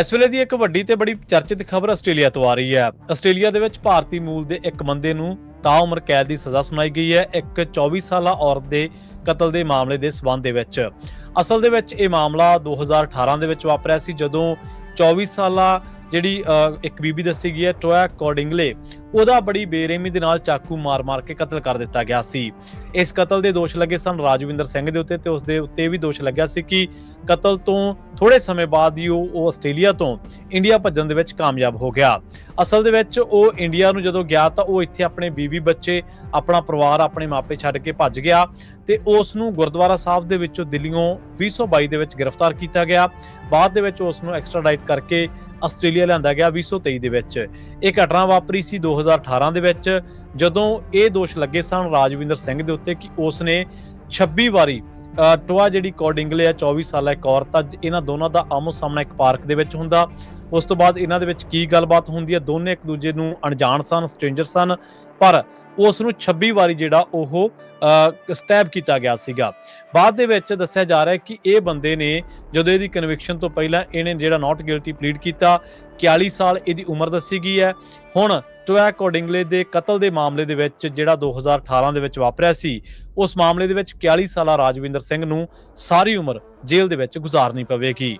ਇਸ ਵੇਲੇ ਦੀ ਇੱਕ ਵੱਡੀ ਤੇ ਬੜੀ ਚਰਚਿਤ ਖਬਰ ਆਸਟ੍ਰੇਲੀਆ ਤੋਂ ਆ ਰਹੀ ਹੈ। ਆਸਟ੍ਰੇਲੀਆ ਦੇ ਵਿੱਚ ਭਾਰਤੀ ਮੂਲ ਦੇ ਇੱਕ ਬੰਦੇ ਨੂੰ ਤਾਉਮਰ ਕੈਦ ਦੀ ਸਜ਼ਾ ਸੁਣਾਈ ਗਈ ਹੈ, ਇੱਕ 24 ਸਾਲਾ ਔਰਤ ਦੇ ਕਤਲ ਦੇ ਮਾਮਲੇ ਦੇ ਸਬੰਧ ਦੇ ਵਿੱਚ। ਅਸਲ ਦੇ ਵਿੱਚ ਇਹ ਮਾਮਲਾ 2018 ਦੇ ਵਿੱਚ ਵਾਪਰਿਆ ਸੀ, ਜਦੋਂ 24 ਸਾਲਾ ਜਿਹੜੀ ਇੱਕ ਬੀਬੀ ਦੱਸੀ ਗਈ ਹੈ ਟੋਇਆ ਕੋਡਿੰਗਲੇ ਉਹਦਾ ਬੜੀ ਬੇਰਹਿਮੀ ਦੇ ਨਾਲ ਚਾਕੂ ਮਾਰ-ਮਾਰ ਕੇ ਕਤਲ ਕਰ ਦਿੱਤਾ ਗਿਆ ਸੀ। ਇਸ ਕਤਲ ਦੇ ਦੋਸ਼ ਲੱਗੇ ਸਨ ਰਾਜਵਿੰਦਰ ਸਿੰਘ ਦੇ ਉੱਤੇ ਤੇ ਉਸ ਦੇ ਉੱਤੇ ਵੀ ਦੋਸ਼ ਲੱਗਿਆ ਸੀ ਕਿ ਕਤਲ ਤੋਂ ਥੋੜੇ ਸਮੇਂ ਬਾਅਦ ਹੀ ਉਹ ਉਹ ਆਸਟ੍ਰੇਲੀਆ ਤੋਂ ਇੰਡੀਆ ਭੱਜਣ ਦੇ ਵਿੱਚ ਕਾਮਯਾਬ ਹੋ ਗਿਆ। ਅਸਲ ਦੇ ਵਿੱਚ ਉਹ ਇੰਡੀਆ ਨੂੰ ਜਦੋਂ ਗਿਆ ਤਾਂ ਉਹ ਇੱਥੇ ਆਪਣੇ ਬੀਵੀ ਬੱਚੇ, ਆਪਣਾ ਪਰਿਵਾਰ, ਆਪਣੇ ਮਾਪੇ ਛੱਡ ਕੇ ਭੱਜ ਗਿਆ ਤੇ ਉਸ ਨੂੰ ਗੁਰਦੁਆਰਾ ਸਾਹਿਬ ਦੇ ਵਿੱਚੋਂ ਦਿੱਲੀੋਂ 2022 ਦੇ ਵਿੱਚ ਗ੍ਰਿਫਤਾਰ ਕੀਤਾ ਗਿਆ। ਬਾਅਦ ਦੇ ਵਿੱਚ ਉਸ ਨੂੰ ਐਕਸਟ੍ਰਾਡਾਈਟ ਕਰਕੇ ਆਸਟ੍ਰੇਲੀਆ ਲਿਆਂਦਾ ਗਿਆ 2023 ਦੇ ਵਿੱਚ। ਇਹ ਘਟਨਾ ਵਾਪਰੀ ਸੀ 2018 ਦੇ ਵਿੱਚ, ਜਦੋਂ ਇਹ ਦੋਸ਼ ਲੱਗੇ ਸਨ ਰਾਜਵਿੰਦਰ ਸਿੰਘ ਦੇ ਉੱਤੇ ਕਿ ਉਸ ਨੇ 26 ਵਾਰੀ ਟੋਆ ਜਿਹੜੀ ਕੋਡਿੰਗਲੇ ਆ 24 ਸਾਲਾ ਇੱਕ ਔਰਤ ਆ, ਇਹਨਾਂ ਦੋਨਾਂ ਦਾ ਆਮੋ ਸਾਹਮਣਾ ਇੱਕ ਪਾਰਕ ਦੇ ਵਿੱਚ ਹੁੰਦਾ। ਉਸ ਤੋਂ ਬਾਅਦ ਇਹਨਾਂ ਦੇ ਵਿੱਚ ਕੀ ਗੱਲਬਾਤ ਹੁੰਦੀ ਹੈ ਦੋਨੇ ਇੱਕ ਦੂਜੇ ਨੂੰ ਅਣਜਾਣ ਸਨ, ਸਟ੍ਰੇਂਜਰ ਸਨ, ਪਰ ਉਸ ਨੂੰ 26 ਵਾਰੀ ਜਿਹੜਾ ਉਹ ਸਟੈਬ ਕੀਤਾ ਗਿਆ ਸੀਗਾ। ਬਾਅਦ ਦੇ ਵਿੱਚ ਦੱਸਿਆ ਜਾ ਰਿਹਾ ਹੈ ਕਿ ਇਹ ਬੰਦੇ ਨੇ ਜਦੋਂ ਇਹਦੀ ਕਨਵਿਕਸ਼ਨ ਤੋਂ ਪਹਿਲਾਂ ਇਹਨੇ ਜਿਹੜਾ ਨਾਟ ਗਿਲਟੀ ਪਲੀਡ ਕੀਤਾ 41 ਸਾਲ ਇਹਦੀ ਉਮਰ ਦੱਸੀ ਗਈ ਹੈ। ਹੁਣ ਟੋਇਆ ਕੋਡਿੰਗਲੇ ਦੇ ਕਤਲ ਦੇ ਮਾਮਲੇ ਦੇ ਵਿੱਚ ਜਿਹੜਾ 2018 ਦੇ ਵਿੱਚ ਵਾਪਰਿਆ ਸੀ, ਉਸ ਮਾਮਲੇ ਦੇ ਵਿੱਚ 41 ਸਾਲਾ ਰਾਜਵਿੰਦਰ ਸਿੰਘ ਨੂੰ ਸਾਰੀ ਉਮਰ ਜੇਲ੍ਹ ਦੇ ਵਿੱਚ ਗੁਜ਼ਾਰਨੀ ਪਵੇਗੀ।